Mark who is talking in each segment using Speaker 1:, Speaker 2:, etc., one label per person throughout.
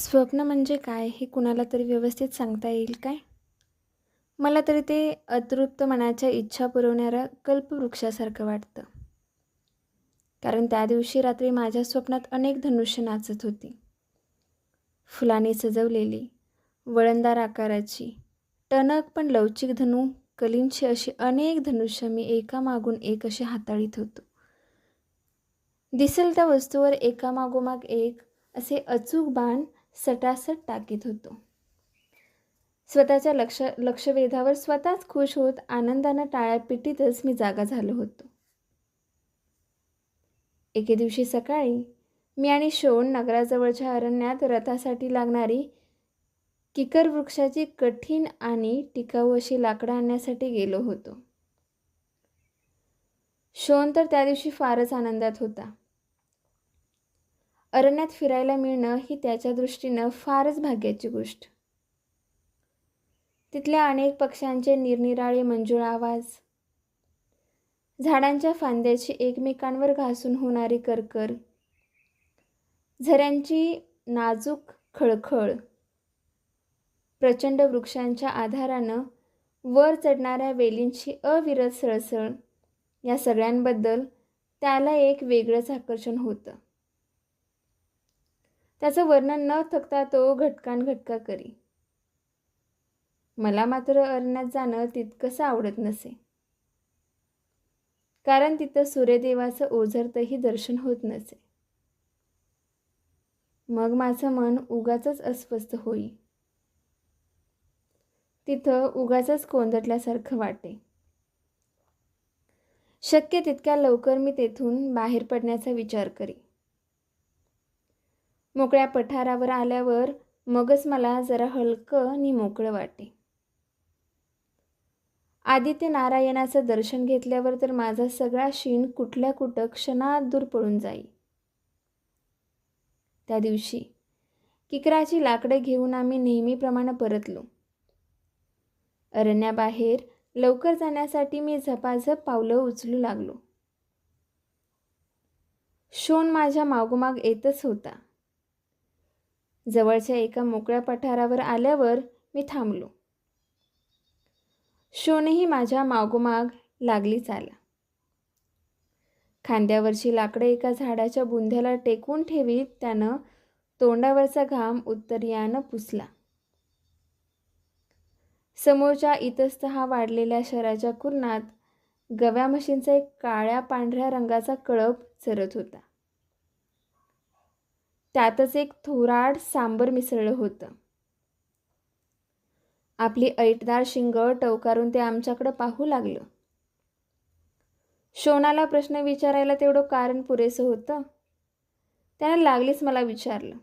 Speaker 1: स्वप्न म्हणजे काय हे कुणाला तरी व्यवस्थित सांगता येईल काय? मला तरी ते अतृप्त मनाच्या इच्छा पुरवणाऱ्या कल्पवृक्षासारखं वाटतं. कारण त्या दिवशी रात्री माझ्या स्वप्नात अनेक धनुष्य नाचत होती. फुलाने सजवलेली वळणदार आकाराची टणक पण लवचिक धनू कलींची अशी अनेक धनुष्य मी एकामागून एक असे हाताळीत होतो. दिसेल त्या वस्तूवर एकामागोमाग एक असे अचूक बाण सटासट टाकीत होतो. स्वतःच्या लक्ष लक्षवेधावर स्वतःच खुश होत आनंदानं टाळ्या पिटीतच मी जागा झालो होतो. एके दिवशी सकाळी मी आणि शोण नगराजवळच्या अरण्यात रथासाठी लागणारी किकर वृक्षाची कठीण आणि टिकाऊ अशी लाकडं आणण्यासाठी गेलो होतो. शोन तर त्या दिवशी फारच आनंदात होता. अरण्यात फिरायला मिळणं ही त्याच्या दृष्टीनं फारच भाग्याची गोष्ट. तिथल्या अनेक पक्ष्यांचे निरनिराळे मंजूळ आवाज. झाडांच्या फांद्याची एकमेकांवर घासून होणारी करकर. झऱ्यांची नाजूक खळखळ. प्रचंड वृक्षांच्या आधारानं वर चढणाऱ्या वेलींची अविरत सळसळ या सगळ्यांबद्दल त्याला एक वेगळंच आकर्षण होतं. त्याचं वर्णन न थकता तो घटकान घटका करी. मला मात्र अरण्यात जाणं तितकंसं आवडत नसे. कारण तिथं सूर्यदेवाचं ओझरतही दर्शन होत नसे. मग माझं मन उगाच अस्वस्थ होई. तिथं उगाच कोंदटल्यासारखं वाटे. शक्य तितक्या लवकर मी तेथून बाहेर पडण्याचा विचार करी. मोकळ्या पठारावर आल्यावर मगच मला जरा हलकं आणि मोकळं वाटे. आदित्य नारायणाचं दर्शन घेतल्यावर तर माझा सगळा शीण कुठल्या कुठं क्षणात दूर पळून जाई. त्या दिवशी किकराची लाकडे घेऊन आम्ही नेहमीप्रमाणे परतलो. अरण्याबाहेर लवकर जाण्यासाठी मी झपाझप पावलं उचलू लागलो. शोन माझ्या मागोमाग येतच होता. जवळच्या एका मोकळ्या पठारावर आल्यावर मी थांबलो. शोनेही माझ्या मागोमाग लागली चाला. खांद्यावरची लाकडं एका झाडाच्या बुंध्याला टेकून ठेवीत त्यानं तोंडावरचा घाम उत्तरीयानं पुसला. समोरच्या इतस्तहा वाढलेल्या शहराच्या कुरणात गव्या म्हशींचा एक काळ्या पांढऱ्या रंगाचा कळप चरत होता. त्यातच एक थोराड सांबर मिसळलं होतं. आपली ऐटदार शिंग टवकारून ते आमच्याकडं पाहू लागलं. शोनाला प्रश्न विचारायला तेवढं कारण पुरेसं होतं. त्यानं लागलीच मला विचारलं.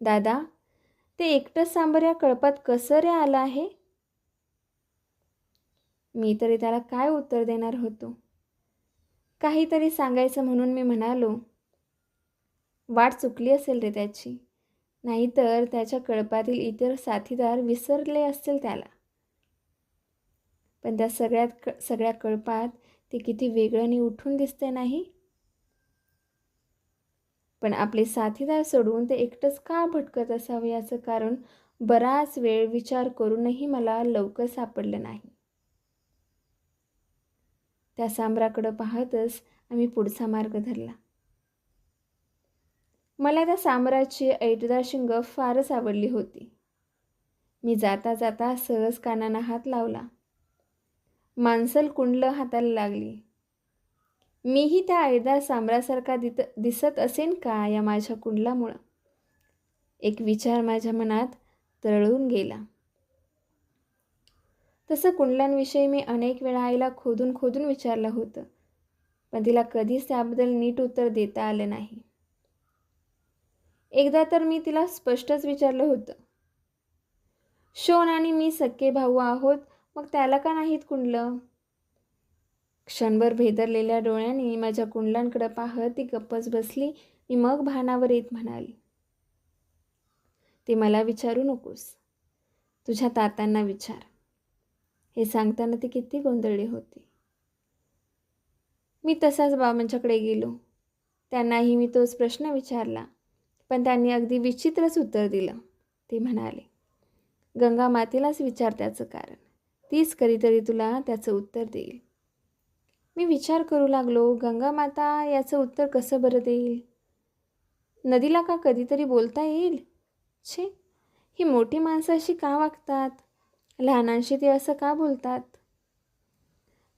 Speaker 1: दादा ते एकटंच सांबर या कळपात कसं रे आलं आहे? मी तरी त्याला काय उत्तर देणार होतो? काहीतरी सांगायचं म्हणून मी म्हणालो वाट चुकली असेल रे त्याची. नाहीतर त्याच्या कळपातील इतर साथीदार विसरले असतील त्याला. पण त्या सगळ्यात क सगळ्या कळपात ते किती वेगळ्याने उठून दिसते नाही? पण आपले साथीदार सोडून ते एकटंच का भटकत असावं याचं कारण बराच वेळ विचार करूनही मला लवकर सापडलं नाही. त्या सांबराकडं पाहतच आम्ही पुढचा मार्ग धरला. मला त्या साम्राज्य ऐटदार शिंग फारच आवडली होती. मी जाता जाता सहज कानांना हात लावला. माणसल कुंडलं हाताला लागली. मीही त्या ऐटदार सांबरासारखा दित दिसत असेन का या माझ्या कुंडलामुळं? एक विचार माझ्या मनात तरळून गेला. तसं कुंडलांविषयी मी अनेक वेळा आईला खोदून खोदून विचारलं होतं पण तिला कधीच त्याबद्दल नीट उत्तर देता आलं नाही. एकदा तर मी तिला स्पष्टच विचारलं होतं. शोन आणि मी सक्के भाऊ आहोत मग त्याला का नाहीत कुंडलं? क्षणभर भेदरलेल्या डोळ्यांनी माझ्या कुंडलांकडे पाहत ती गप्पच बसली मी मग भानावर येत म्हणाली ते मला विचारू नकोस. तुझ्या तातांना विचार. हे सांगताना ती किती गोंधळली होती. मी तसाच बाबांच्याकडे गेलो. त्यांनाही मी तोच प्रश्न विचारला. पण त्यांनी अगदी विचित्रच उत्तर दिलं. ते म्हणाले गंगा मातेलाच विचार त्याचं कारण. तीच कधीतरी तुला त्याचं उत्तर देईल. मी विचार करू लागलो. गंगा माता याचं उत्तर कसं बरं देईल? नदीला का कधीतरी बोलता येईल? छे ही मोठी माणसं अशी का वागतात? लहानांशी ते असं का बोलतात?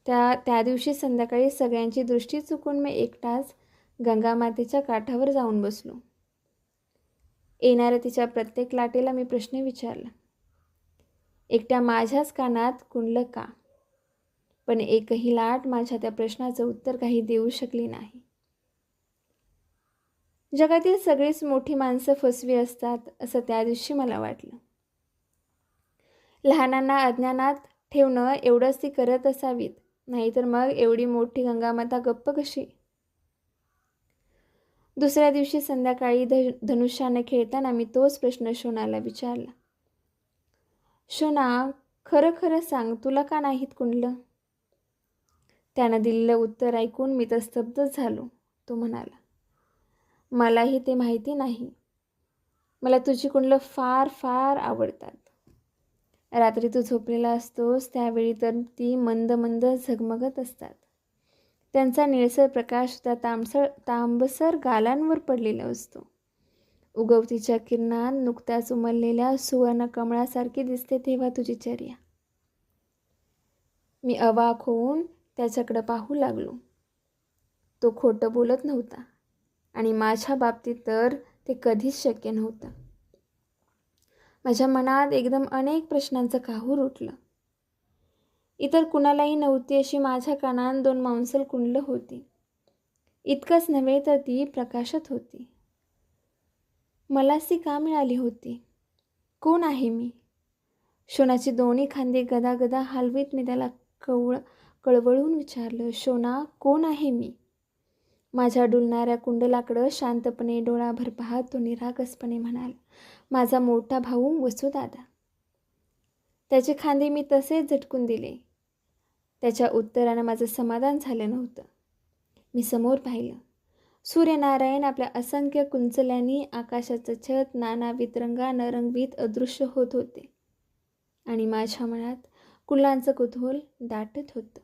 Speaker 1: त्या त्या दिवशी संध्याकाळी सगळ्यांची दृष्टी चुकून मी एकटाच गंगामातेच्या काठावर जाऊन बसलो. येणाऱ्या तिच्या प्रत्येक लाटेला मी प्रश्न विचारला. एकट्या माझ्याच कानात कुंडलं का? पण एकही लाट माझ्या त्या प्रश्नाचं उत्तर काही देऊ शकली नाही. जगातील सगळीच मोठी माणसं फसवी असतात असं त्या दिवशी मला वाटलं. लहानांना अज्ञानात ठेवणं एवढंच ती करत असावीत नाहीतर मग एवढी मोठी गंगामाता गप्प कशी? दुसऱ्या दिवशी संध्याकाळी ध धनुष्यानं खेळताना मी तोच प्रश्न शोनाला विचारला. शोना खरं खरं सांग तुला का नाहीत कुंडलं त्यानं दिलेलं उत्तर ऐकून मी तर स्तब्धच झालो. तो म्हणाला मलाही ते माहिती नाही. मला तुझी कुंडलं फार फार आवडतात. रात्री तू झोपलेला असतोस त्यावेळी तर ती मंद मंद झगमगत असतात. त्यांचा निळसर प्रकाश त्या तांबसर तांबसर गालांवर पडलेला असतो. उगवतीच्या किरणात नुकत्याच उमललेल्या सुवर्ण कमळासारखी दिसते तेव्हा तुझी चर्या. मी अवाक होऊन त्याच्याकडं पाहू लागलो. तो खोटं बोलत नव्हता आणि माझ्या बाबतीत तर ते कधीच शक्य नव्हतं. माझ्या मनात एकदम अनेक प्रश्नांचं काहूर उठलं. इतर कुणालाही नव्हती अशी माझ्या कानात दोन मांसल कुंडलं होती. इतकंच नव्हे तर ती प्रकाशत होती. मलाच ती का मिळाली होती? कोण आहे मी? शोनाची दोन्ही खांदे गदा गदा हलवीत मी त्याला कवळ कळवळून विचारलं शोना कोण आहे मी? माझ्या डुलणाऱ्या कुंडलाकडं शांतपणे डोळाभर पाहत तो निरागसपणे म्हणाला माझा मोठा भाऊ वसुदादा. त्याचे खांदे मी तसेच झटकून दिले. त्याच्या उत्तरानं माझं समाधान झालं नव्हतं. मी समोर पाहिलं. सूर्यनारायण आपल्या असंख्य कुंचल्यांनी आकाशाचं छत नाना रंगानं रंगवीत अदृश्य होत होते. आणि माझ्या मनात कुलांचं कुतूहल दाटत होतं.